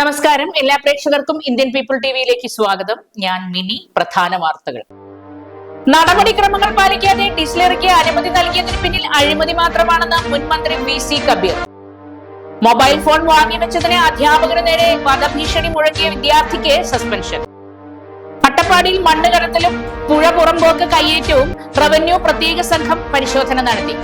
നമസ്കാരം. എല്ലാ പ്രേക്ഷകർക്കും ഇന്ത്യൻ പീപ്പിൾ ടിവിയിലേക്ക് സ്വാഗതം. ഞാൻ മിനി. പ്രധാന വാർത്തകൾ. നടപടിക്രമങ്ങൾ പാലിക്കാതെ ഡിസ്ലറിക്ക് അനുമതി നൽകിയതിന് പിന്നിൽ അഴിമതി മാത്രമാണെന്ന് മുൻമന്ത്രി V C Kabeer. Mobile phone വാങ്ങിവെച്ചതിന് അധ്യാപകന് നേരെ വധഭീഷണി മുഴക്കിയ വിദ്യാർത്ഥിക്ക് സസ്പെൻഷൻ. അട്ടപ്പാടിയിൽ മണ്ണ് കടത്തലും പുഴ പുറമ്പോക്ക് കയ്യേറ്റവും റവന്യൂ പ്രത്യേക സംഘം പരിശോധന നടത്തി.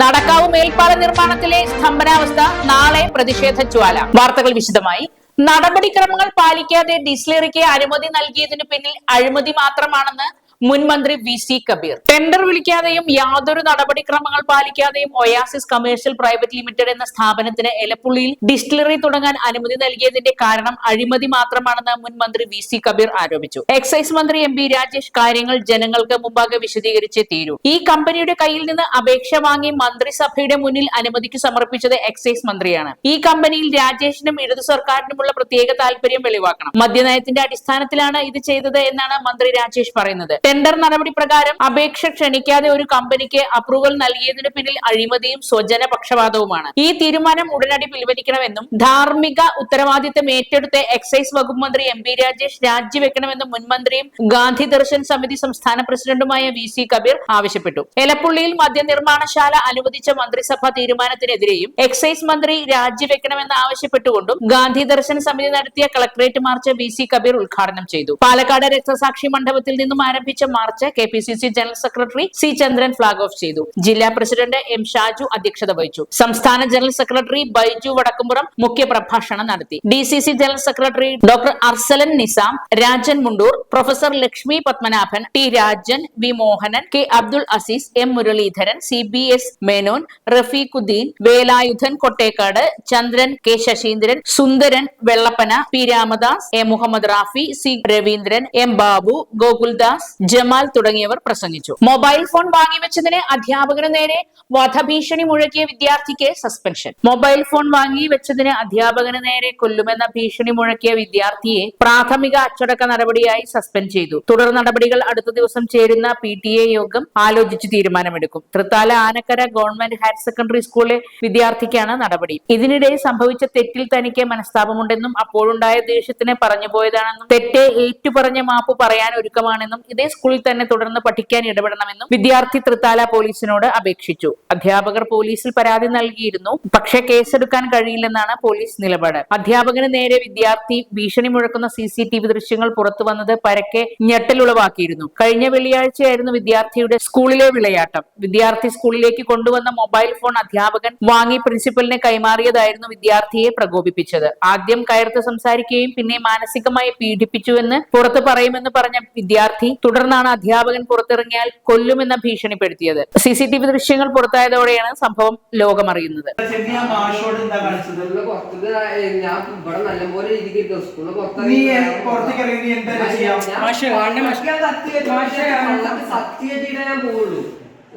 നടക്കാവ് മേൽപ്പാല നിർമ്മാണത്തിലെ സ്തംഭനാവസ്ഥ നാളെ പ്രതിഷേധ ജ്വാല വാർത്തകൾ വിശദമായി. നടപടിക്രമങ്ങൾ പാലിക്കാതെ ഡിസ്ലറിക്ക് അനുമതി നൽകിയതിനു പിന്നിൽ അഴിമതി മാത്രമാണെന്ന് മുൻ മന്ത്രി വി സി കബീർ. ടെൻഡർ വിളിക്കാതെയും യാതൊരു നടപടിക്രമങ്ങൾ പാലിക്കാതെയും ഒയാസിസ് കമേഴ്ഷ്യൽ പ്രൈവറ്റ് ലിമിറ്റഡ് എന്ന സ്ഥാപനത്തിന് എലപ്പുള്ളിയിൽ ഡിസ്റ്റിലറി തുടങ്ങാൻ അനുമതി നൽകിയതിന്റെ കാരണം അഴിമതി മാത്രമാണെന്ന് മുൻ മന്ത്രി വി സി കബീർ ആരോപിച്ചു. എക്സൈസ് മന്ത്രി എം പി രാജേഷ് കാര്യങ്ങൾ ജനങ്ങൾക്ക് മുമ്പാകെ വിശദീകരിച്ചേ തീരൂ. ഈ കമ്പനിയുടെ കയ്യിൽ നിന്ന് അപേക്ഷ വാങ്ങി മന്ത്രിസഭയുടെ മുന്നിൽ അനുമതിക്ക് സമർപ്പിച്ചത് എക്സൈസ് മന്ത്രിയാണ്. ഈ കമ്പനിയിൽ രാജേഷിനും ഇടതു സർക്കാരിനുമുള്ള പ്രത്യേക താല്പര്യം വെളിവാക്കണം. മദ്യനയത്തിന്റെ അടിസ്ഥാനത്തിലാണ് ഇത് ചെയ്തത് എന്നാണ് മന്ത്രി രാജേഷ് പറയുന്നത്. ടെൻഡർ നടപടി പ്രകാരം അപേക്ഷ ക്ഷണിക്കാതെ ഒരു കമ്പനിക്ക് അപ്രൂവൽ നൽകിയതിനു പിന്നിൽ അഴിമതിയും സ്വജന പക്ഷപാതവുമാണ് ഈ തീരുമാനം ഉടനടി പിൻവലിക്കണമെന്നും ധാർമ്മിക ഉത്തരവാദിത്തം ഏറ്റെടുത്ത് എക്സൈസ് വകുപ്പ് മന്ത്രി എം പി രാജേഷ് രാജിവെക്കണമെന്നും മുൻമന്ത്രിയും ഗാന്ധി ദർശൻ സമിതി സംസ്ഥാന പ്രസിഡന്റുമായ വി സി കബീർ ആവശ്യപ്പെട്ടു. എലപ്പുള്ളിയിൽ മദ്യനിർമ്മാണശാല അനുവദിച്ച മന്ത്രിസഭാ തീരുമാനത്തിനെതിരെയും എക്സൈസ് മന്ത്രി രാജിവെക്കണമെന്ന് ആവശ്യപ്പെട്ടുകൊണ്ടും ഗാന്ധി ദർശൻ സമിതി നടത്തിയ collectorate march V C Kabeer ഉദ്ഘാടനം ചെയ്തു. പാലക്കാട് രക്തസാക്ഷി മണ്ഡപത്തിൽ നിന്നും ആരംഭിച്ച march K P C C general secretary C Chandran flag off ചെയ്തു. ജില്ലാ പ്രസിഡന്റ് എം ഷാജു അധ്യക്ഷത വഹിച്ചു. സംസ്ഥാന ജനറൽ സെക്രട്ടറി ബൈജു വടക്കുംപുറം മുഖ്യ പ്രഭാഷണം നടത്തി. D C C general secretary doctor Arsalan Nizam Rajan Mundur professor Lakshmi Padmanabhan T Rajan V Mohanan K Abdul Aziz M Muraleedharan C B S Menon Rafeequddin Velayudhan Kottekkad Chandran K Sasindran Sundaran Vellappana P Ramadas A Muhammad Rafi C Raveendran M Babu Gokuldas Jamal തുടങ്ങിയവർ പ്രസംഗിച്ചു. Mobile phone വാങ്ങിവെച്ചതിന് അധ്യാപകന് നേരെ വധഭീഷണി മുഴക്കിയ വിദ്യാർത്ഥിക്ക് suspension. Mobile phone വാങ്ങി വെച്ചതിന് അധ്യാപകന് നേരെ കൊല്ലുമെന്ന ഭീഷണി മുഴക്കിയ വിദ്യാർത്ഥിയെ പ്രാഥമിക അച്ചടക്ക നടപടിയായി സസ്പെൻഡ് ചെയ്തു. തുടർ നടപടികൾ അടുത്ത ദിവസം ചേരുന്ന പി ടി എ യോഗം ആലോചിച്ച് തീരുമാനമെടുക്കും. Thrithala Anakkara government higher secondary സ്കൂളിലെ വിദ്യാർത്ഥിക്കാണ് നടപടി. ഇതിനിടെ സംഭവിച്ച തെറ്റിൽ തനിക്ക് മനസ്താപമുണ്ടെന്നും അപ്പോഴുണ്ടായ ദേഷ്യത്തിന് പറഞ്ഞുപോയതാണെന്നും തെറ്റേ ഏറ്റുപറഞ്ഞ മാപ്പ് പറയാൻ ഒരുക്കമാണെന്നും ഇതേ സ്കൂളിൽ തന്നെ തുടർന്ന് പഠിക്കാൻ ഇടപെടണമെന്നും വിദ്യാർത്ഥി തൃത്താല പോലീസിനോട് അപേക്ഷിച്ചു. അധ്യാപകർ പോലീസിൽ പരാതി നൽകിയിരുന്നു. പക്ഷേ കേസെടുക്കാൻ കഴിയില്ലെന്നാണ് പോലീസ് നിലപാട്. അധ്യാപകന് നേരെ വിദ്യാർത്ഥി ഭീഷണി മുഴക്കുന്ന സി സി ടി വി ദൃശ്യങ്ങൾ പുറത്തു വന്നത് പരക്കെ ഞെട്ടലുളവാക്കിയിരുന്നു. കഴിഞ്ഞ വെള്ളിയാഴ്ചയായിരുന്നു വിദ്യാർത്ഥിയുടെ സ്കൂളിലെ വിളയാട്ടം. വിദ്യാർത്ഥി സ്കൂളിലേക്ക് കൊണ്ടുവന്ന മൊബൈൽ ഫോൺ അധ്യാപകൻ വാങ്ങി പ്രിൻസിപ്പലിനെ കൈമാറിയതായിരുന്നു വിദ്യാർത്ഥിയെ പ്രകോപിപ്പിച്ചത്. ആദ്യം കയർത്ത് സംസാരിക്കുകയും പിന്നെ മാനസികമായി പീഡിപ്പിച്ചുവെന്ന് പുറത്തു പറയുമെന്ന് പറഞ്ഞ വിദ്യാർത്ഥി തുടർന്നാണ് അധ്യാപകൻ പുറത്തിറങ്ങിയാൽ കൊല്ലുമെന്ന ഭീഷണിപ്പെടുത്തിയത്. സി സി ടി വി ദൃശ്യങ്ങൾ പുറത്തായതോടെയാണ് സംഭവം ലോകമറിയുന്നത്.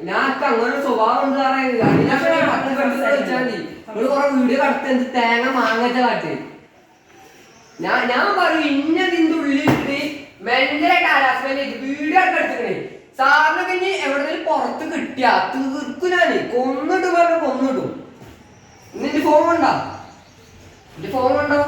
ഞാൻ അങ്ങനെ സ്വഭാവം ഉണ്ട് സാറേ. നിങ്ങൾ കുറെ വീഡിയോ കടത്തി തേങ്ങ മാങ്ങച്ച കാട്ട് ഞാൻ ഞാൻ പറയും ഇന്ന ഇതിന്റെ മെന്റലായിട്ട് ഹരാസ്മെന്റ് ചെയ്ത് വീഡിയോ ഒക്കെ എടുത്തിട്ടേ സാറിന് പിന്നെ എവിടെങ്കിലും പുറത്ത് കിട്ടിയ തീർക്കും ഞാൻ കൊന്നിട്ട് പറഞ്ഞു കൊന്നിടും. നിന്റെ ഫോൺ ഉണ്ടോ? നിന്റെ ഫോൺ ഉണ്ടോ?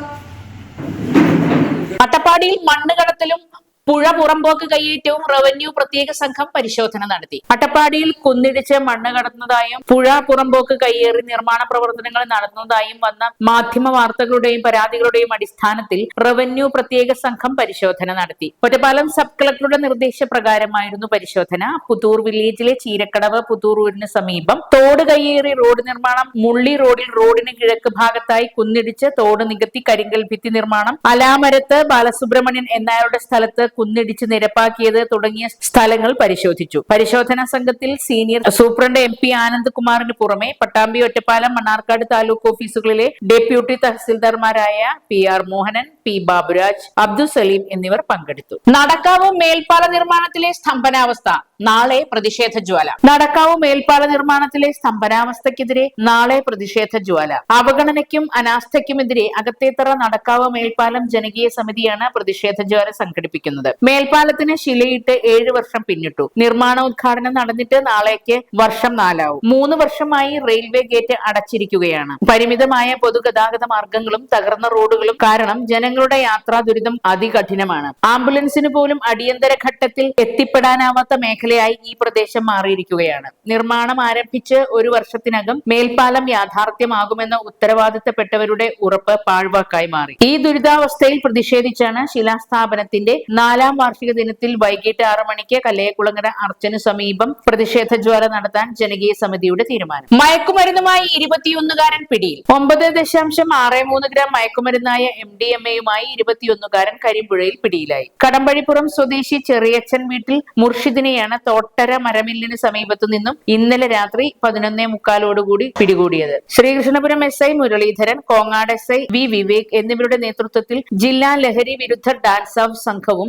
അട്ടപ്പാടിയിൽ മണ്ണ് കടത്തലും പുഴ പുറമ്പോക്ക് കൈയേറ്റവും റവന്യൂ പ്രത്യേക സംഘം പരിശോധന നടത്തി. അട്ടപ്പാടിയിൽ കുന്നിടിച്ച് മണ്ണ് കടന്നതായും പുഴ പുറമ്പോക്ക് കയ്യേറി നിർമ്മാണ പ്രവർത്തനങ്ങൾ നടന്നതായും വന്ന മാധ്യമ വാർത്തകളുടെയും പരാതികളുടെയും അടിസ്ഥാനത്തിൽ റവന്യൂ പ്രത്യേക സംഘം പരിശോധന നടത്തി. ഒറ്റപ്പാലം സബ് കളക്ടറുടെ നിർദ്ദേശപ്രകാരമായിരുന്നു പരിശോധന. പുത്തൂർ വില്ലേജിലെ ചീരക്കടവ് പുത്തൂർ ഊരിന് സമീപം തോട് കയ്യേറി റോഡ് നിർമ്മാണം മുള്ളി റോഡിൽ റോഡിന് കിഴക്ക് ഭാഗത്തായി കുന്നിടിച്ച് തോട് നികത്തി കരിങ്കൽ ഭിത്തി നിർമ്മാണം അലാമരത്ത് ബാലസുബ്രഹ്മണ്യൻ എന്നയാളുടെ സ്ഥലത്ത് കുന്നിടിച്ച് നിരപ്പാക്കിയത് തുടങ്ങിയ സ്ഥലങ്ങൾ പരിശോധിച്ചു. പരിശോധനാ സംഘത്തിൽ senior superintendent M P Anand കുമാറിന് പുറമെ പട്ടാമ്പി ഒറ്റപ്പാലം മണ്ണാർക്കാട് താലൂക്ക് ഓഫീസുകളിലെ deputy തഹസിൽദാർമാരായ P R Mohanan P Baburaj Abdul Saleem എന്നിവർ പങ്കെടുത്തു. നടക്കാവ് മേൽപ്പാല നിർമ്മാണത്തിലെ സ്തംഭനാവസ്ഥ നാളെ പ്രതിഷേധ ജ്വാല. നടക്കാവ് മേൽപ്പാല നിർമ്മാണത്തിലെ സ്തംഭനാവസ്ഥയ്ക്കെതിരെ നാളെ പ്രതിഷേധ ജ്വാല. അവഗണനയ്ക്കും അനാസ്ഥയ്ക്കുമെതിരെ അകത്തേത്തറ നടക്കാവ് മേൽപ്പാലം ജനകീയ സമിതിയാണ് പ്രതിഷേധ ജ്വാല സംഘടിപ്പിക്കുന്നത്. അറിയിച്ചിട്ടുണ്ട് മേൽപ്പാലത്തിന് ശിലയിട്ട് ഏഴ് വർഷം പിന്നിട്ടു. നിർമ്മാണ ഉദ്ഘാടനം നടന്നിട്ട് നാളേക്ക് വർഷം നാലാവും. മൂന്ന് വർഷമായി റെയിൽവേ ഗേറ്റ് അടച്ചിരിക്കുകയാണ്. പരിമിതമായ പൊതുഗതാഗത മാർഗങ്ങളും തകർന്ന റോഡുകളും കാരണം ജനങ്ങളുടെ യാത്രാ ദുരിതം അതികഠിനമാണ്. ആംബുലൻസിന് പോലും അടിയന്തര ഘട്ടത്തിൽ എത്തിപ്പെടാനാവാത്ത മേഖലയായി ഈ പ്രദേശം മാറിയിരിക്കുകയാണ്. നിർമ്മാണം ആരംഭിച്ച് ഒരു വർഷത്തിനകം മേൽപ്പാലം യാഥാർത്ഥ്യമാകുമെന്ന ഉത്തരവാദിത്തപ്പെട്ടവരുടെ ഉറപ്പ് പാഴ്വാക്കായി മാറി. ഈ ദുരിതാവസ്ഥയിൽ പ്രതിഷേധിച്ചാണ് ശിലാസ്ഥാപനത്തിന്റെ നാലാം വാർഷിക ദിനത്തിൽ വൈകിട്ട് ആറ് മണിക്ക് കല്ലയക്കുളങ്ങര അർച്ചനു സമീപം പ്രതിഷേധ ജ്വാല നടത്താൻ ജനകീയ സമിതിയുടെ തീരുമാനം. മയക്കുമരുന്നുമായി ഇരുപത്തിയൊന്നുകാരൻ പിടിയിൽ. ഒമ്പത് ദശാംശം ആറ് മൂന്ന് ഗ്രാം മയക്കുമരുന്നായ എം ഡി എം എയുമായി ഇരുപത്തിയൊന്നുകാരൻ കരിമ്പുഴയിൽ പിടിയിലായി. കടമ്പഴിപ്പുറം സ്വദേശി ചെറിയച്ചൻ വീട്ടിൽ മുർഷിദിനെയാണ് തോട്ടര മരമില്ലിന് സമീപത്തു നിന്നും ഇന്നലെ രാത്രി പതിനൊന്നേ മുക്കാലോടുകൂടി പിടികൂടിയത്. Sreekrishnapuram S I Muraleedharan Kongad S I V Vivek എന്നിവരുടെ നേതൃത്വത്തിൽ ജില്ലാ ലഹരി വിരുദ്ധ ഡാൻസ് ഓഫ് സംഘവും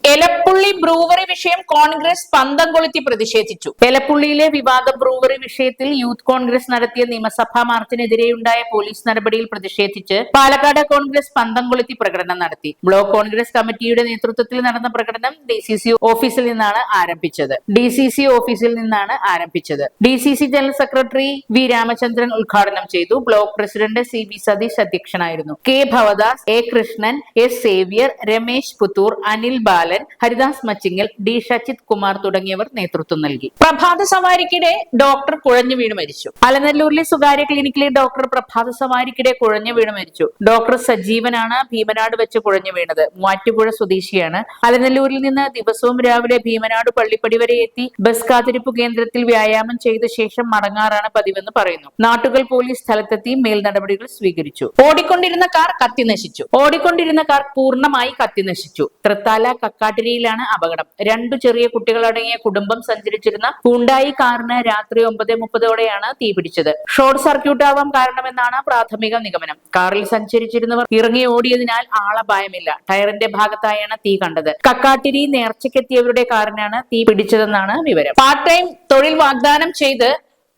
എലപ്പുള്ളി ബ്രൂവറി വിഷയം കോൺഗ്രസ് പന്തം കൊളുത്തി പ്രതിഷേധിച്ചു. എലപ്പുള്ളിയിലെ വിവാദ ബ്രൂവറി വിഷയത്തിൽ യൂത്ത് കോൺഗ്രസ് നടത്തിയ നിയമസഭാ മാർച്ചിനെതിരെയുണ്ടായ പോലീസ് നടപടിയിൽ പ്രതിഷേധിച്ച് പാലക്കാട് കോൺഗ്രസ് പന്തം കൊളുത്തി പ്രകടനം നടത്തി. ബ്ലോക്ക് കോൺഗ്രസ് കമ്മിറ്റിയുടെ നേതൃത്വത്തിൽ നടന്ന പ്രകടനം ഡി സി സി ഓഫീസിൽ നിന്നാണ് ആരംഭിച്ചത്. ഡി സി സി ഓഫീസിൽ നിന്നാണ് ആരംഭിച്ചത്. D C C general secretary V Ramachandran ഉദ്ഘാടനം ചെയ്തു. Block president C B Satheesh അധ്യക്ഷനായിരുന്നു. K Bhavadas A Krishnan S Xavier Ramesh Puthur Anil Balan Haridas Machingal D Shachith Kumar തുടങ്ങിയവർ നേതൃത്വം നൽകി. പ്രഭാത സവാരിക്കിടെ ഡോക്ടർ കുഴഞ്ഞു വീണ് മരിച്ചു. അലനല്ലൂരിലെ സ്വകാര്യ ക്ലിനിക്കിലെ ഡോക്ടർ പ്രഭാത സവാരിക്കിടെ കുഴഞ്ഞു വീണ് മരിച്ചു. ഡോക്ടർ സജീവനാണ് ഭീമനാട് വെച്ച് കുഴഞ്ഞു വീണത്. മൂവാറ്റുപുഴ സ്വദേശിയാണ്. അലനല്ലൂരിൽ നിന്ന് ദിവസവും രാവിലെ ഭീമനാട് പള്ളിപ്പടി വരെ എത്തി ബസ് കാത്തിരിപ്പ് കേന്ദ്രത്തിൽ വ്യായാമം ചെയ്ത ശേഷം മടങ്ങാറാണ് പതിവെന്ന് പറയുന്നു. നാട്ടുകൾ പോലീസ് സ്ഥലത്തെത്തി മേൽ നടപടികൾ സ്വീകരിച്ചു. ഓടിക്കൊണ്ടിരുന്ന കാർ കത്തി നശിച്ചു. ഓടിക്കൊണ്ടിരുന്ന കാർ പൂർണമായി കത്തി നശിച്ചു. തൃത്താല കക്കാട്ടിരിയിലാണ് അപകടം. രണ്ടു ചെറിയ കുട്ടികളടങ്ങിയ കുടുംബം സഞ്ചരിച്ചിരുന്ന ഹുണ്ടായി കാറിന് രാത്രി ഒമ്പത് മുപ്പതോടെയാണ് തീപിടിച്ചത് ഷോർട്ട് സർക്യൂട്ട് ആവാം കാരണമെന്നാണ് പ്രാഥമിക നിഗമനം. കാറിൽ സഞ്ചരിച്ചിരുന്നവർ ഇറങ്ങി ഓടിയതിനാൽ ആളപായമില്ല ടയറിന്റെ ഭാഗത്തായാണ് തീ കണ്ടത്. കക്കാട്ടിരി നേർച്ചയ്ക്കെത്തിയവരുടെ കാറിനാണ് തീ പിടിച്ചതെന്നാണ് വിവരം. പാർട്ട് ടൈം തൊഴിൽ വാഗ്ദാനം ചെയ്ത്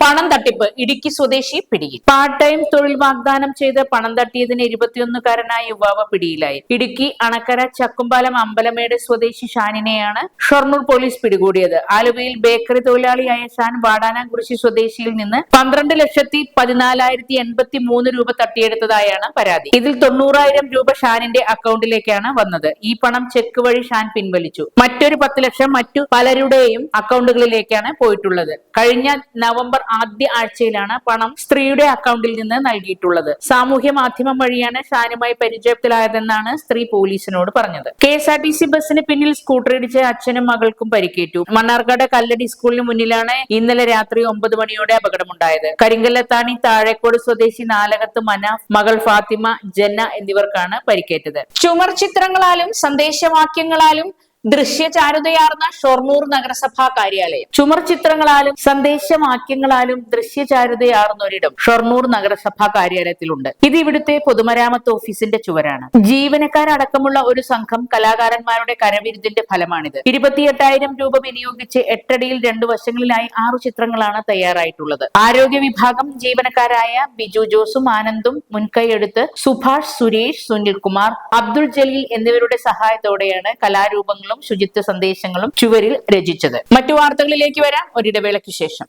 പണം തട്ടിപ്പ് ഇടുക്കി സ്വദേശി പിടിയിൽ. പാർട്ട് ടൈം തൊഴിൽ വാഗ്ദാനം ചെയ്ത് പണം തട്ടിയതിന് ഇരുപത്തിയൊന്നുകാരനായ യുവാവ് പിടിയിലായി. ഇടുക്കി അണക്കര ചക്കുംപാലം അമ്പലമേട് സ്വദേശി ഷാനിനെയാണ് ഷൊർണൂർ പോലീസ് പിടികൂടിയത്. ആലുവയിൽ ബേക്കറി തൊഴിലാളിയായ ഷാൻ വാടാനാംകുറിശി സ്വദേശിയിൽ നിന്ന് പന്ത്രണ്ട് ലക്ഷത്തി പതിനാലായിരത്തി എൺപത്തി മൂന്ന് രൂപ തട്ടിയെടുത്തതായാണ് പരാതി. ഇതിൽ തൊണ്ണൂറായിരം രൂപ ഷാനിന്റെ അക്കൗണ്ടിലേക്കാണ് വന്നത്. ഈ പണം ചെക്ക് വഴി ഷാൻ പിൻവലിച്ചു. മറ്റൊരു പത്ത് ലക്ഷം മറ്റു പലരുടെയും അക്കൗണ്ടുകളിലേക്കാണ് പോയിട്ടുള്ളത്. കഴിഞ്ഞ നവംബർ ആദ്യ ആഴ്ചയിലാണ് പണം സ്ത്രീയുടെ അക്കൗണ്ടിൽ നിന്ന് നൽകിയിട്ടുള്ളത്. സാമൂഹ്യ മാധ്യമം വഴിയാണ് ഷാനുമായി പരിചയത്തിലായതെന്നാണ് സ്ത്രീ പോലീസിനോട് പറഞ്ഞത്. K S R T C ബസ്സിന് പിന്നിൽ സ്കൂട്ടർ ഇടിച്ച് അച്ഛനും മകൾക്കും പരിക്കേറ്റു. മണ്ണാർക്കാട് കല്ലടി സ്കൂളിന് മുന്നിലാണ് ഇന്നലെ രാത്രി ഒമ്പത് മണിയോടെ അപകടമുണ്ടായത്. കരിങ്കല്ലത്താണി താഴേക്കോട് സ്വദേശി നാലകത്ത് മനാഫ് മകൾ ഫാത്തിമ ജന്ന എന്നിവർക്കാണ് പരിക്കേറ്റത്. ചുമർ ചിത്രങ്ങളാലും സന്ദേശവാക്യങ്ങളാലും ദൃശ്യചാരുതയാർന്ന ഷൊർണൂർ നഗരസഭാ കാര്യാലയം. ചുമർ ചിത്രങ്ങളാലും സന്ദേശവാക്യങ്ങളാലും ദൃശ്യചാരുതയാർന്ന ഒരിടം ഷൊർണൂർ നഗരസഭാ കാര്യാലയത്തിലുണ്ട്. ഇത് ഇവിടുത്തെ പൊതുമരാമത്ത് ഓഫീസിന്റെ ചുവരാണ്. ജീവനക്കാരടക്കമുള്ള ഒരു സംഘം കലാകാരന്മാരുടെ കരവിരുതിന്റെ ഫലമാണിത്. ഇരുപത്തിയെട്ടായിരം രൂപ വിനിയോഗിച്ച് എട്ടടിയിൽ രണ്ടു വശങ്ങളിലായി ആറു ചിത്രങ്ങളാണ് തയ്യാറായിട്ടുള്ളത്. ആരോഗ്യ വിഭാഗം ജീവനക്കാരായ ബിജു ജോസും ആനന്ദും മുൻകൈയെടുത്ത് സുഭാഷ് സുരേഷ് സുനിൽകുമാർ അബ്ദുൾ ജലീൽ എന്നിവരുടെ സഹായത്തോടെയാണ് കലാരൂപങ്ങളും ശുചിത്വ സന്ദേശങ്ങളും ചുവരിൽ രചിച്ചത്. മറ്റു വാർത്തകളിലേക്ക് വരാം. ഒരിടവേളയ്ക്ക് ശേഷം.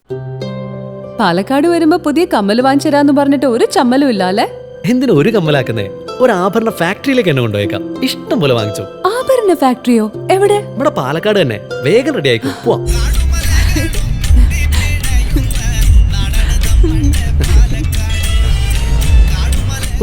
പാലക്കാട് വരുമ്പോ പുതിയ കമ്മൽ വാങ്ങിച്ചു പറഞ്ഞിട്ട് ഒരു ചമ്മലും ഇല്ല അല്ലെ എന്തിനാ ഒരു കമ്മലാക്കുന്നേ? ഒരു ആഭരണ ഫാക്ടറിയിലേക്ക് എന്നെ കൊണ്ടുപോയേക്കാം. ഇഷ്ടം പോലെ വാങ്ങിച്ചു. ആഭരണ ഫാക്ടറിയോ? എവിടെ? ഇവിടെ പാലക്കാട് തന്നെ. വേഗം റെഡി ആയിക്കോ. പോവാം.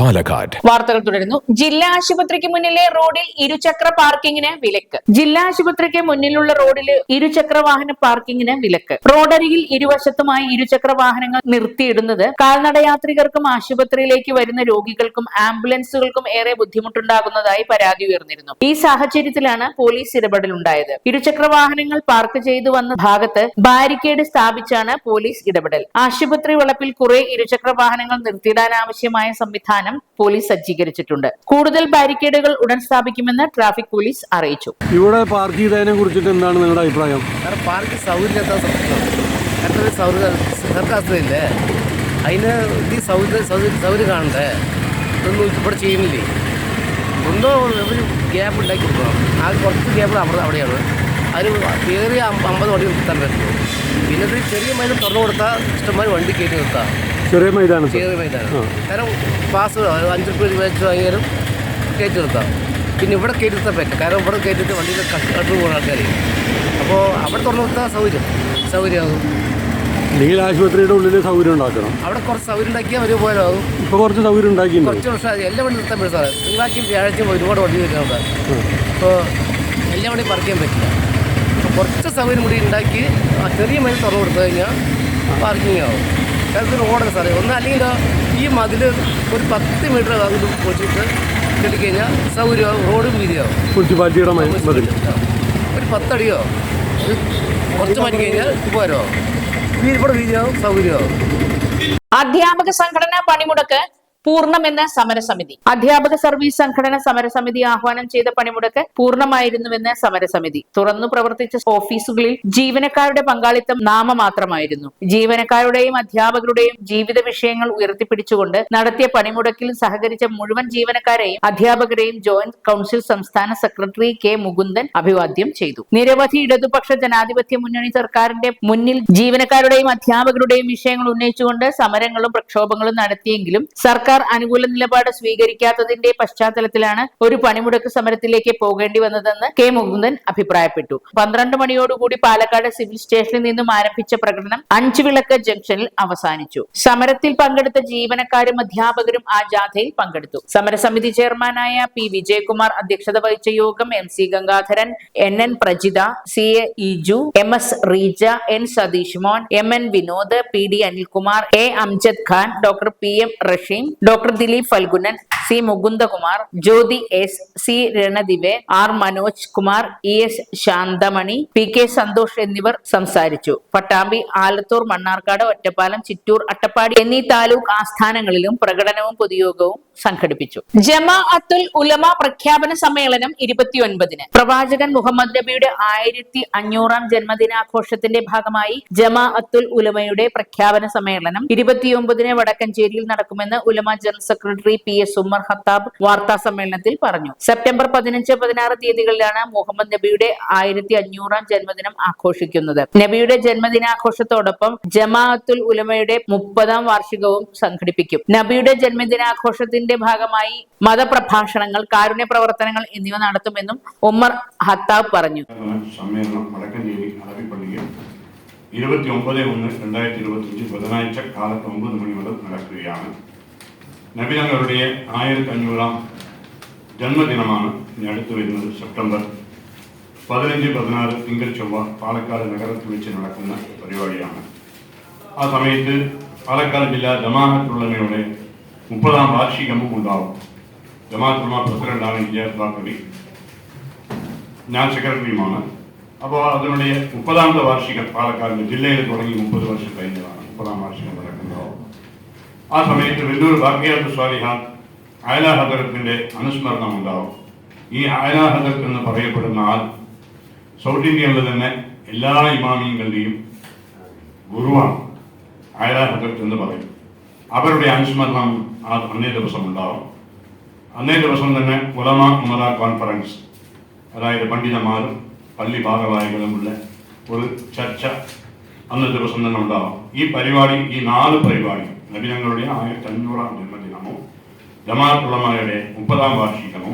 Palakkad. വാർത്തകൾ തുടരുന്നു. ജില്ലാ ആശുപത്രിക്ക് മുന്നിലെ റോഡിൽ ഇരുചക്ര പാർക്കിങ്ങിന് വിലക്ക്. ജില്ലാ ആശുപത്രിക്ക് മുന്നിലുള്ള റോഡിൽ ഇരുചക്ര വാഹന പാർക്കിങ്ങിന് വിലക്ക്. റോഡരികിൽ ഇരുവശത്തുമായി ഇരുചക്ര വാഹനങ്ങൾ നിർത്തിയിടുന്നത് കാൽനട യാത്രികർക്കും ആശുപത്രിയിലേക്ക് വരുന്ന രോഗികൾക്കും ആംബുലൻസുകൾക്കും ഏറെ ബുദ്ധിമുട്ടുണ്ടാകുന്നതായി പരാതി ഉയർന്നിരുന്നു. ഈ സാഹചര്യത്തിലാണ് പോലീസ് ഇടപെടൽ ഉണ്ടായത് ഇരുചക്ര വാഹനങ്ങൾ പാർക്ക് ചെയ്തു വന്ന ഭാഗത്ത് ബാരിക്കേഡ് സ്ഥാപിച്ചാണ് പോലീസ് ഇടപെടൽ. ആശുപത്രി വളപ്പിൽ കുറെ ഇരുചക്ര വാഹനങ്ങൾ നിർത്തിയിടാനാവശ്യമായ സംവിധാനം പോലീസ് സജ്ജീകരിച്ചിട്ടുണ്ട്. കൂടുതൽ ബാരിക്കേഡുകൾ ഉടൻ സ്ഥാപിക്കുമെന്ന് ട്രാഫിക് പോലീസ് അറിയിച്ചു. ഇവിടെ പാർക്ക് ചെയ്തതിനെ കുറിച്ചിട്ട് എന്താണ് നിങ്ങളുടെ അഭിപ്രായം? പാർക്ക് സൗകര്യമില്ലാത്ത പ്രശ്നമാണ് കാരണം ഒരു സൗകര്യം സർക്കാർ അതിന് ഈ സൗകര്യം സൗകര്യം കാണണ്ടേ? ഇതൊന്നും ഇവിടെ ചെയ്യുന്നില്ലേ? ഒന്നോ ഒരു ഗ്യാപ്പ് ഉണ്ടാക്കി കൊടുക്കണം. ആ കുറച്ച് ഗ്യാപ്പ് അവിടെ അവിടെയാണ്. അതിന് കയറി അമ്പത് വണ്ടി നിർത്താൻ പറ്റുള്ളൂ. പിന്നെ ഒരു ചെറിയ മൈലും തുറന്നു കൊടുത്താൽ ഇഷ്ടംമാതിരി വണ്ടി കയറ്റി നിർത്താം. ചെറിയ മൈതാനം ചെറിയ മൈതാനം. കാരണം പാസ് അഞ്ച് റുപ്യ വെച്ച് വാങ്ങിയാലും കയറ്റി നിർത്താം. പിന്നെ ഇവിടെ കയറ്റി നിർത്താൻ പറ്റും കാരണം ഇവിടെ കയറ്റിട്ട് വണ്ടിയിൽ കട്ട് പോകുന്ന ആൾക്കാർ അപ്പോൾ അവിടെ തുറന്നു കൊടുത്താൽ സൗകര്യം. സൗകര്യമാകും. അല്ലെങ്കിൽ ആശുപത്രിയുടെ ഉള്ളിൽ സൗകര്യം ഉണ്ടാക്കണം. അവിടെ കുറച്ച് സൗകര്യം ഉണ്ടാക്കിയാൽ ഒരു പോയാലാകും. ഇപ്പോൾ കുറച്ച് സൗകര്യം ഉണ്ടാക്കി കുറച്ച് വർഷം എല്ലാ വണ്ടി നിർത്താൻ പറ്റും സാറേ. തിങ്കളാഴ്ചയും വ്യാഴാഴ്ചയും ഒരുപാട് വണ്ടി വരുന്നുണ്ട്. അപ്പോൾ എല്ലാ വണ്ടി പറിക്കാൻ പറ്റില്ല. കുറച്ച് സൗകര്യം കൂടി ഉണ്ടാക്കി ആ ചെറിയ മതിൽ തുറന്നു കൊടുത്തു കഴിഞ്ഞാൽ പാർക്കിംഗ് ആവും. കാരണം ഓടണം സാറേ. ഒന്ന് അല്ലെങ്കിൽ ഈ മതിൽ ഒരു പത്ത് മീറ്റർ അതിൽ പൊച്ചിട്ട് കെട്ടിക്കഴിഞ്ഞാൽ സൗകര്യമാവും റോഡും വീതിയാവും. മുനിസിപ്പാലിറ്റിയുടെ മതിൽ. ഒരു പത്തടിയോ? കുറച്ച് മാറ്റി കഴിഞ്ഞാൽ പോരോ ഇവിടെ വീതിയാവും സൗകര്യമാവും. അധ്യാപക സംഘടന പണിമുടക്ക് പൂർണമെന്ന് സമരസമിതി. അധ്യാപക സർവീസ് സംഘടന സമരസമിതി ആഹ്വാനം ചെയ്ത പണിമുടക്ക് പൂർണമായിരുന്നുവെന്ന് സമരസമിതി. തുറന്നു പ്രവർത്തിച്ച ഓഫീസുകളിൽ ജീവനക്കാരുടെ പങ്കാളിത്തം നാമമാത്രമായിരുന്നു. ജീവനക്കാരുടെയും അധ്യാപകരുടെയും ജീവിത വിഷയങ്ങൾ ഉയർത്തിപ്പിടിച്ചുകൊണ്ട് നടത്തിയ പണിമുടക്കിൽ സഹകരിച്ച മുഴുവൻ ജീവനക്കാരെയും അധ്യാപകരെയും ജോയിന്റ് കൌൺസിൽ സംസ്ഥാന സെക്രട്ടറി കെ മുകുന്ദൻ അഭിവാദ്യം ചെയ്തു. നിരവധി ഇടതുപക്ഷ ജനാധിപത്യ മുന്നണി സർക്കാരിന്റെ മുന്നിൽ ജീവനക്കാരുടെയും അധ്യാപകരുടെയും വിഷയങ്ങൾ ഉന്നയിച്ചുകൊണ്ട് സമരങ്ങളും പ്രക്ഷോഭങ്ങളും നടത്തിയെങ്കിലും സർക്കാർ അനുകൂല നിലപാട് സ്വീകരിക്കാത്തതിന്റെ പശ്ചാത്തലത്തിലാണ് ഒരു പണിമുടക്ക് സമരത്തിലേക്ക് പോകേണ്ടി വന്നതെന്ന് കെ മുകുന്ദൻ അഭിപ്രായപ്പെട്ടു. പന്ത്രണ്ട് മണിയോടുകൂടി പാലക്കാട് സിവിൽ സ്റ്റേഷനിൽ നിന്നും ആരംഭിച്ച പ്രകടനം അഞ്ചു വിളക്ക് ജംഗ്ഷനിൽ അവസാനിച്ചു. സമരത്തിൽ പങ്കെടുത്ത ജീവനക്കാരും അധ്യാപകരും ആ ജാഥയിൽ പങ്കെടുത്തു. സമരസമിതി ചെയർമാനായ പി വിജയകുമാർ അധ്യക്ഷത വഹിച്ച യോഗം M C Gangadharan N N Prajitha C A Iju M S Reeja N Satheesh Mon M N Vinod P D Anilkumar A Amjad Khan doctor P M Rasheem doctor Dileep Phalgunan C Mukundakumar Jyothi S C Ranadive R Manoj Kumar E S Shanthamani P K Santhosh എന്നിവർ സംസാരിച്ചു. പട്ടാമ്പി ആലത്തൂർ മണ്ണാർക്കാട് ഒറ്റപ്പാലം ചിറ്റൂർ അട്ടപ്പാടി എന്നീ താലൂക്ക് ആസ്ഥാനങ്ങളിലും പ്രകടനവും പൊതുയോഗവും സംഘടിപ്പിച്ചു. ജമാ അത്തുൽ ഉലമ പ്രഖ്യാപന സമ്മേളനം ഇരുപത്തിയൊൻപതിന്. പ്രവാചകൻ മുഹമ്മദ് നബിയുടെ ആയിരത്തി അഞ്ഞൂറാം ജന്മദിനാഘോഷത്തിന്റെ ഭാഗമായി ജമാ അത്തുൽ ഉലമയുടെ പ്രഖ്യാപന സമ്മേളനം ഇരുപത്തിയൊമ്പതിന് വടക്കഞ്ചേരിയിൽ നടക്കുമെന്ന് Ulama general secretary P S Ummer Hathab വാർത്താ സമ്മേളനത്തിൽ പറഞ്ഞു. സെപ്റ്റംബർ പതിനഞ്ച് പതിനാറ് തീയതികളിലാണ് മുഹമ്മദ് നബിയുടെ ആയിരത്തി അഞ്ഞൂറാം ജന്മദിനം ആഘോഷിക്കുന്നത്. നബിയുടെ ജന്മദിനാഘോഷത്തോടൊപ്പം ജമാഅത്തുൽ ഉലമയുടെ മുപ്പതാം വാർഷികവും സംഘടിപ്പിക്കും. നബിയുടെ ജന്മദിനാഘോഷത്തിന്റെ ഭാഗമായി മതപ്രഭാഷണങ്ങൾ കാരുണ്യ പ്രവർത്തനങ്ങൾ എന്നിവ നടത്തുമെന്നും ഉമർ ഹത്താബ് പറഞ്ഞു. സമ്മേളനം ഇരുപത്തി ഒമ്പത് ഒന്ന് രണ്ടായിരത്തി ഇരുപത്തിയഞ്ച് ബുധനാഴ്ച കാലത്ത് ഒമ്പത് മണി മുതൽ നടക്കുകയാണ്. നബിതങ്ങളുടെ ആയിരത്തി അഞ്ഞൂറാം ജന്മദിനമാണ് ഇനി അടുത്ത് വരുന്നത് സെപ്റ്റംബർ പതിനഞ്ച് പതിനാറ് തിങ്കൾ ചൊവ്വ പാലക്കാട് നഗരത്തിൽ വെച്ച് നടക്കുന്ന പരിപാടിയാണ് ആ സമയത്ത് പാലക്കാട് ജില്ലാ ജമാഅത്ത് ഉള്ളമയുടെ മുപ്പതാം വാർഷികവും ഉണ്ടാവും ജമാഅത്ത് ഉലമ പ്രസിഡന്റാണ് ഇജാസ് ബാക്കവി ഞാൻ സെക്രട്ടറിയുമാണ് അപ്പോൾ അതിനുடைய മുപ്പതാമത്തെ വാർഷികം പാലക്കാടിന്റെ ജില്ലയിൽ തുടങ്ങി മുപ്പത് വർഷം കഴിഞ്ഞതാണ് മുപ്പതാം വാർഷികം നടക്കുന്നതാവും ആ സമയത്ത് വെല്ലൂർ ഭാഗ്യാത്ത സ്വാലിഹാൻ അയല ഹദറത്തിന്റെ അനുസ്മരണം ഉണ്ടാവും. ഈ അയല ഹദറത്ത് എന്ന് പറയപ്പെടുന്ന ആൾ സൗത്ത് ഇന്ത്യയിലെ തന്നെ എല്ലാ ഇമാമിയങ്ങളുടെയും ഗുരുവാണ്. അയല ഹദറത്ത് എന്ന് പറയും. അവരുടെ അനുസ്മരണം ആ അന്നേ ദിവസം ഉണ്ടാവും. അന്നേ ദിവസം തന്നെ ഉലമ ഉമറ കോൺഫറൻസ് അതായത് പണ്ഡിതന്മാരും പള്ളി ഭാഗവാഹികളുമുള്ള ഒരു ചർച്ച അന്ന് ദിവസം തന്നെ ഉണ്ടാവും. ഈ പരിപാടി ഈ നാല് പരിപാടി നബിനങ്ങളുടെ ആയിരത്തി അഞ്ഞൂറാം ജന്മദിനമോ ജമാഅത്തുള്ളമാരുടെ മുപ്പതാം വാർഷികമോ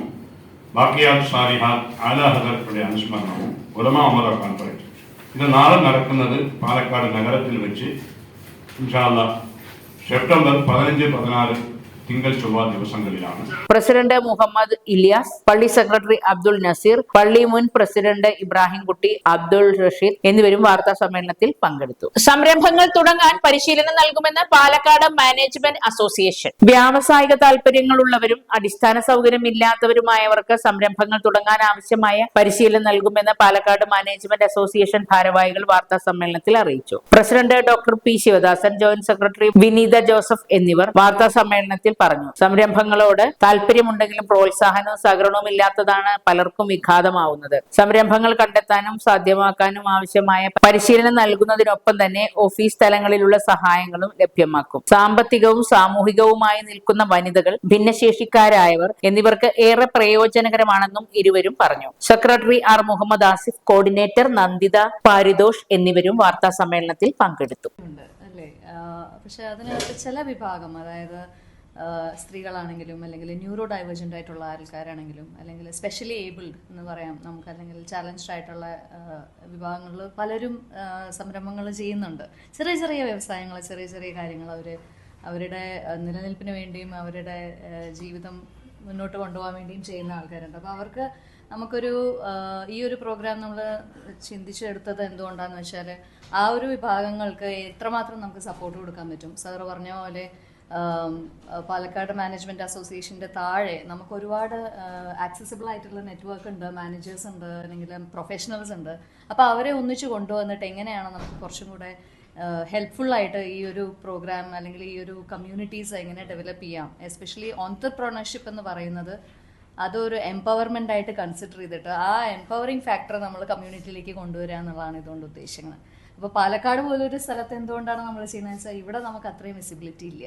ബാക്കിയാത്ത് സാലിഹാത്ത് ആലാഹദർക്കുടെ അനുസ്മരണവും ഉലമ ഉമറ കോൺഫറൻസ് ഇത് നാളെ നടക്കുന്നത് പാലക്കാട് നഗരത്തിൽ വെച്ച്. ഇൻഷാല്ല സെപ്റ്റംബർ പതിനഞ്ച് പതിനാറ് തിങ്കൾ ചൊവ്വ ദിവസങ്ങളിലാണ്. പ്രസിഡന്റ് മുഹമ്മദ് ഇലിയാസ് പള്ളി സെക്രട്ടറി അബ്ദുൾ നസീർ പള്ളി മുൻ പ്രസിഡന്റ് ഇബ്രാഹിംകുട്ടി അബ്ദുൾ റഷീദ് എന്നിവരും വാർത്താ സമ്മേളനത്തിൽ പങ്കെടുത്തു. സംരംഭങ്ങൾ തുടങ്ങാൻ പരിശീലനം നൽകുമെന്ന് പാലക്കാട് മാനേജ്മെന്റ് അസോസിയേഷൻ. വ്യാവസായിക താല്പര്യങ്ങളുള്ളവരും അടിസ്ഥാന സൗകര്യമില്ലാത്തവരുമായവർക്ക് സംരംഭങ്ങൾ തുടങ്ങാൻ ആവശ്യമായ പരിശീലനം നൽകുമെന്ന് പാലക്കാട് മാനേജ്മെന്റ് അസോസിയേഷൻ ഭാരവാഹികൾ വാർത്താ സമ്മേളനത്തിൽ അറിയിച്ചു. President doctor P Sivadasan joint secretary Vineetha Joseph എന്നിവർ വാർത്താ സമ്മേളനത്തിൽ പറഞ്ഞു. സംരംഭങ്ങളോട് താല്പര്യമുണ്ടെങ്കിലും പ്രോത്സാഹനവും സഹകരണവും ഇല്ലാത്തതാണ് പലർക്കും വിഘാതമാവുന്നത്. സംരംഭങ്ങൾ കണ്ടെത്താനും സാധ്യമാക്കാനും ആവശ്യമായ പരിശീലനം നൽകുന്നതിനൊപ്പം തന്നെ ഓഫീസ് തലങ്ങളിലുള്ള സഹായങ്ങളും ലഭ്യമാക്കും. സാമ്പത്തികവും സാമൂഹികവുമായി നിൽക്കുന്ന വനിതകൾ ഭിന്നശേഷിക്കാരായവർ എന്നിവർക്ക് ഏറെ പ്രയോജനകരമാണെന്നും ഇരുവരും പറഞ്ഞു. Secretary R. Muhammad Asif coordinator Nanditha Parithosh എന്നിവരും വാർത്താ സമ്മേളനത്തിൽ പങ്കെടുത്തു പക്ഷെ അതിനകത്ത് ചില വിഭാഗം അതായത് സ്ത്രീകളാണെങ്കിലും അല്ലെങ്കിൽ ന്യൂറോ ഡൈവേർജന്റ് ആയിട്ടുള്ള ആൾക്കാരാണെങ്കിലും അല്ലെങ്കിൽ സ്പെഷ്യലി ഏബിൾഡ് എന്ന് പറയാം നമുക്ക് അല്ലെങ്കിൽ ചാലഞ്ച്ഡ് ആയിട്ടുള്ള വിഭാഗങ്ങളിൽ പലരും സംരംഭങ്ങൾ ചെയ്യുന്നുണ്ട്. ചെറിയ ചെറിയ വ്യവസായങ്ങൾ ചെറിയ ചെറിയ കാര്യങ്ങൾ അവർ അവരുടെ നിലനിൽപ്പിന് വേണ്ടിയും അവരുടെ ജീവിതം മുന്നോട്ട് കൊണ്ടുപോകാൻ വേണ്ടിയും ചെയ്യുന്ന ആൾക്കാരുണ്ട്. അപ്പോൾ അവർക്ക് നമുക്കൊരു ഈ ഒരു പ്രോഗ്രാം നമ്മൾ ചിന്തിച്ചെടുത്തത് എന്തുകൊണ്ടാന്ന് വെച്ചാൽ ആ ഒരു വിഭാഗങ്ങൾക്ക് എത്രമാത്രം നമുക്ക് സപ്പോർട്ട് കൊടുക്കാൻ പറ്റും? സാറ് പറഞ്ഞ പോലെ പാലക്കാട് മാനേജ്മെന്റ് അസോസിയേഷന്റെ താഴെ നമുക്ക് ഒരുപാട് ആക്സസിബിൾ ആയിട്ടുള്ള നെറ്റ്വർക്ക് ഉണ്ട് മാനേജേഴ്സ് ഉണ്ട് അല്ലെങ്കിൽ പ്രൊഫഷണൽസ് ഉണ്ട്. അപ്പോൾ അവരെ ഒന്നിച്ചു കൊണ്ടുവന്നിട്ട് എങ്ങനെയാണ് നമുക്ക് കുറച്ചും കൂടെ ഹെൽപ്ഫുൾ ആയിട്ട് ഈ ഒരു പ്രോഗ്രാം അല്ലെങ്കിൽ ഈ ഒരു കമ്മ്യൂണിറ്റീസ് എങ്ങനെ ഡെവലപ്പ് ചെയ്യാം. എസ്പെഷ്യലി ഓൺടർപ്രണർഷിപ്പ് എന്ന് പറയുന്നത് അതൊരു എംപവർമെന്റ് ആയിട്ട് കൺസിഡർ ചെയ്തിട്ട് ആ എംപവറിംഗ് ഫാക്ടർ നമ്മൾ കമ്മ്യൂണിറ്റിയിലേക്ക് കൊണ്ടുവരിക എന്നുള്ളതാണ് ഇതുകൊണ്ട് ഉദ്ദേശിക്കുന്നത്. അപ്പോൾ പാലക്കാട് പോലൊരു സ്ഥലത്ത് എന്തുകൊണ്ടാണ് നമ്മൾ ചെയ്യുന്നത് വെച്ചാൽ ഇവിടെ നമുക്ക് അത്രയും വിസിബിലിറ്റി ഇല്ല.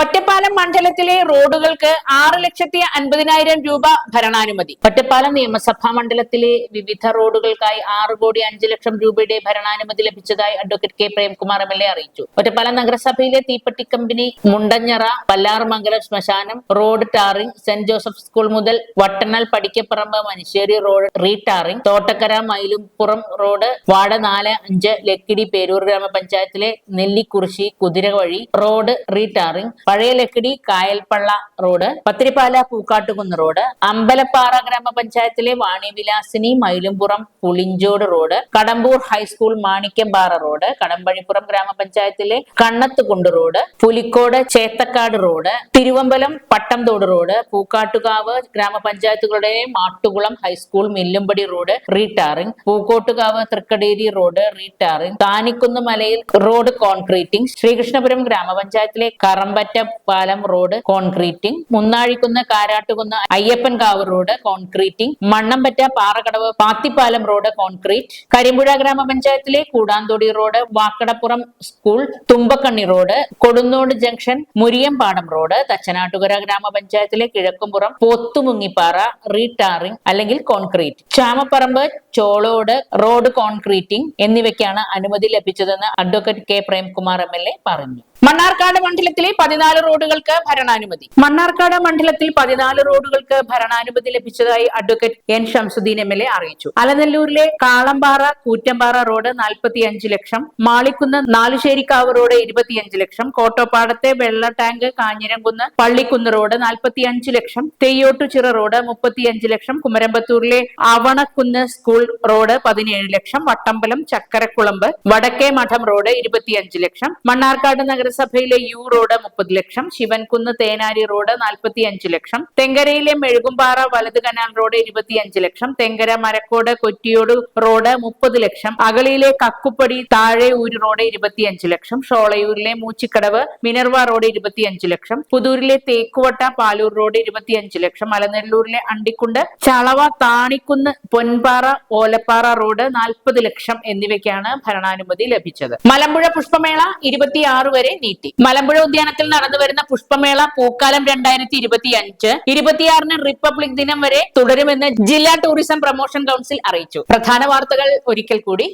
ഒറ്റപ്പാലം മണ്ഡലത്തിലെ റോഡുകൾക്ക് ആറ് ലക്ഷത്തി അൻപതിനായിരം രൂപ ഭരണാനുമതി. ഒറ്റപ്പാലം നിയമസഭാ മണ്ഡലത്തിലെ വിവിധ റോഡുകൾക്കായി ആറ് കോടി അഞ്ച് ലക്ഷം രൂപയുടെ ഭരണാനുമതി ലഭിച്ചതായി advocate K Premkumar M L A അറിയിച്ചു. ഒറ്റപ്പാലം നഗരസഭയിലെ തീപ്പെട്ടി company Mundanjara Pallarmangalam ശ്മശാനം road tarring saint Joseph school മുതൽ Vattanal Padikkapparamba Manusseri road retarring Thottakkara Mayilumpuram road വാട നാല് അഞ്ച് ലക്കിടി പേരൂർ ഗ്രാമപഞ്ചായത്തിലെ നെല്ലിക്കുറിശി കുതിരവഴി റോഡ് റീടാറിംഗ് പഴയ ലക്കിടി കായൽപ്പള്ള റോഡ് പത്തിരിപ്പാല പൂക്കാട്ടുകുന്ന് റോഡ് അമ്പലപ്പാറ ഗ്രാമപഞ്ചായത്തിലെ Vanivilasini Mayilumpuram Pulinchode road Kadampur high school Manikkampara road Kadampazhipuram ഗ്രാമപഞ്ചായത്തിലെ Kannathukund road Pulikkode Chethakkad road Thiruvambalam Pattamthode road Pookkattukavu ഗ്രാമപഞ്ചായത്തുകളുടെ Mattukulam high school Millumpadi road retarring Pookkottukavu Thrikkaderi road retarring Thanikkunnu മലയിൽ road concreting Sreekrishnapuram ഗ്രാമപഞ്ചായത്തിലെ കറമ്പറ്റ പാലം road concreting Munnazhikkunnu Karattukunnu Ayyappankavu road concreting Mannampatta Parakadavu Pathippalam road concrete Karimpuzha ഗ്രാമപഞ്ചായത്തിലെ Koodanthodi road Vakkadappuram school Thumbakkanni road Kodunnode junction Muriyampadam road Thachanattukara ഗ്രാമപഞ്ചായത്തിലെ Kizhakkumpuram Pothumungippara retarring അല്ലെങ്കിൽ concrete. Chamaparamba Cholode road concreting എന്നിവയ്ക്കാണ് അനുമതി ലഭിച്ചതെന്ന് advocate K Premkumar M L A പറഞ്ഞു. മണ്ണാർക്കാട് മണ്ഡലത്തിലെ പതിനാല് റോഡുകൾക്ക് ഭരണാനുമതി. മണ്ണാർക്കാട് മണ്ഡലത്തിൽ പതിനാല് റോഡുകൾക്ക് ഭരണാനുമതി ലഭിച്ചതായി advocate N Shamsudheen M L A അറിയിച്ചു. അലനല്ലൂരിലെ കാളമ്പാറ കൂറ്റമ്പാറ റോഡ് നാൽപ്പത്തിയഞ്ച് ലക്ഷം മാളിക്കുന്ന് നാലുശ്ശേരിക്കാവ് റോഡ് ഇരുപത്തിയഞ്ച് ലക്ഷം കോട്ടോപ്പാടത്തെ വെള്ള ടാങ്ക് കാഞ്ഞിരംകുന്ന് പള്ളിക്കുന്ന് റോഡ് നാൽപ്പത്തിയഞ്ച് ലക്ഷം തെയ്യോട്ടുചിറ റോഡ് മുപ്പത്തിയഞ്ച് ലക്ഷം കുമരമ്പത്തൂരിലെ അവണക്കുന്ന് സ്കൂൾ റോഡ് പതിനേഴ് ലക്ഷം വട്ടമ്പലം ചക്കരക്കുളമ്പ് വടക്കേ മഠം റോഡ് ഇരുപത്തിയഞ്ച് ലക്ഷം മണ്ണാർക്കാട് നഗരസഭയിലെ യു റോഡ് മുപ്പത് ലക്ഷം ശിവൻകുന്ന് തേനാരി റോഡ് നാൽപ്പത്തി അഞ്ച് ലക്ഷം തെങ്കരയിലെ മെഴുകുംപാറ വലത് കനാൽ റോഡ് ഇരുപത്തിയഞ്ച് ലക്ഷം തെങ്കര മരക്കോട് കൊറ്റിയോട് റോഡ് മുപ്പത് ലക്ഷം അകളിയിലെ കക്കുപ്പടി താഴെ ഊര് റോഡ് ഇരുപത്തിയഞ്ച് ലക്ഷം ഷോളയൂരിലെ മൂച്ചിക്കടവ് മിനർവ റോഡ് ഇരുപത്തിയഞ്ച് ലക്ഷം പുതൂരിലെ തേക്കുവട്ട പാലൂർ റോഡ് ഇരുപത്തിയഞ്ച് ലക്ഷം മലനെല്ലൂരിലെ അണ്ടിക്കുണ്ട് ചളവ താണിക്കുന്ന് പൊൻപാറ ഓലപ്പാറ റോഡ് നാൽപ്പത് ലക്ഷം എന്നിവയ്ക്കാണ് ഭരണാനുമതി ലഭിച്ചത്. മലമ്പുഴ പുഷ്പമേള ഇരുപത്തിയാറ് വരെ നീട്ടി. മലമ്പുഴ ഉദ്യാനത്തിൽ നടന്നുവരുന്ന പുഷ്പമേള പൂക്കാലം രണ്ടായിരത്തി ഇരുപത്തി അഞ്ച് ഇരുപത്തിയാറിന് റിപ്പബ്ലിക് ദിനം വരെ തുടരുമെന്ന് ജില്ലാ ടൂറിസം പ്രൊമോഷൻ കൗൺസിൽ അറിയിച്ചു. പ്രധാന വാർത്തകൾ ഒരിക്കൽ കൂടി.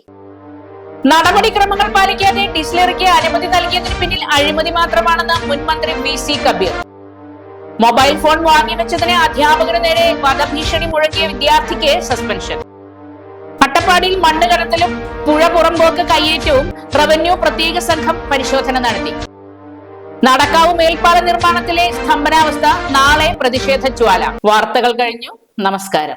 നടപടിക്രമങ്ങൾ പാലിക്കാതെ ഡിസ്ലറിക്ക് അനുമതി നൽകിയതിന് പിന്നിൽ അഴിമതി മാത്രമാണെന്ന് മുൻ മന്ത്രി V C Kabeer. Mobile phone വാങ്ങിവെച്ചതിന് അധ്യാപകന് നേരെ വധഭീഷണി മുഴക്കിയ വിദ്യാർത്ഥിക്ക് സസ്പെൻഷൻ. അട്ടപ്പാടിയിൽ മണ്ണ് കടത്തലും പുഴ പുറമ്പോക്ക് കയ്യേറ്റവും റവന്യൂ പ്രത്യേക സംഘം പരിശോധന നടത്തി. നടക്കാവ് മേൽപ്പാല നിർമ്മാണത്തിലെ സ്തംഭനാവസ്ഥ നാളെ പ്രതിഷേധ ജ്വാല. വാർത്തകൾ കഴിഞ്ഞു. നമസ്കാരം.